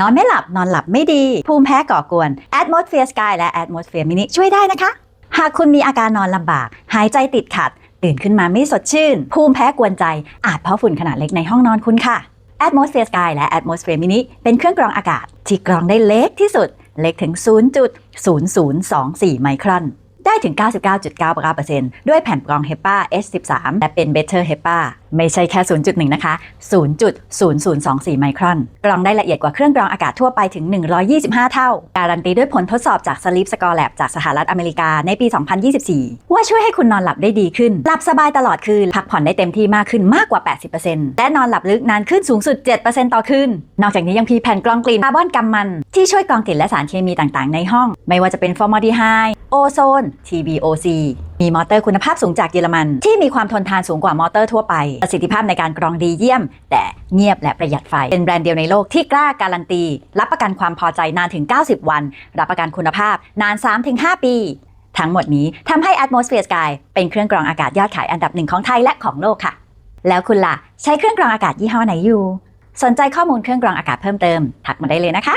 นอนไม่หลับนอนหลับไม่ดี ภูมิแพ้ก่อกวน Atmosphere Sky และ Atmosphere Mini ช่วยได้นะคะ หากคุณมีอาการนอนลำบาก หายใจติดขัด ตื่นขึ้นมาไม่สดชื่น ภูมิแพ้กวนใจ อาจเพราะฝุ่นขนาดเล็กในห้องนอนคุณค่ะ Atmosphere Sky และ Atmosphere Mini เป็นเครื่องกรองอากาศ ที่กรองได้เล็กที่สุด เล็กถึง 0.0024 ไมครอนได้ถึง 99.99%ด้วยแผ่นกรอง HEPA H13 และเป็น Better HEPA ไม่ใช่แค่ 0.1 นะคะ 0.0024 ไมครอน กรองได้ละเอียดกว่าเครื่องกรองอากาศทั่วไปถึง 125 เท่า การันตีด้วยผลทดสอบจาก Sleep Score Lab จากสหรัฐอเมริกาในปี 2024 ว่าช่วยให้คุณนอนหลับได้ดีขึ้น หลับสบายตลอดคืน พักผ่อนได้เต็มที่มากขึ้นมากกว่า 80%และนอนหลับลึกนานขึ้นสูงสุด 7%ต่อคืน นอกจากนี้ยังมีแผ่นกรองกลิ่นคาร์บอนกำมัน ที่ช่วยกรองกลิ่นและสารเคมีต่างๆ ในห้อง ไม่ว่าจะเป็นฟอร์มาลดีไฮด์โอโซน TBOC มีมอเตอร์คุณภาพสูงจากเยอรมัน ที่มีความทนทานสูงกว่ามอเตอร์ทั่วไป ประสิทธิภาพในการกรองดีเยี่ยม แต่เงียบและประหยัดไฟ เป็นแบรนด์เดียวในโลกที่กล้าการันตี รับประกันความพอใจนานถึง 90 วัน รับประกันคุณภาพนาน 3-5 ปี ทั้งหมดนี้ทำให้ Atmosphere Sky เป็นเครื่องกรองอากาศยอดขายอันดับหนึ่งของไทยและของโลกค่ะ แล้วคุณล่ะใช้เครื่องกรองอากาศยี่ห้อไหนอยู่ สนใจข้อมูลเครื่องกรองอากาศเพิ่มเติม ทักมาได้เลยนะคะ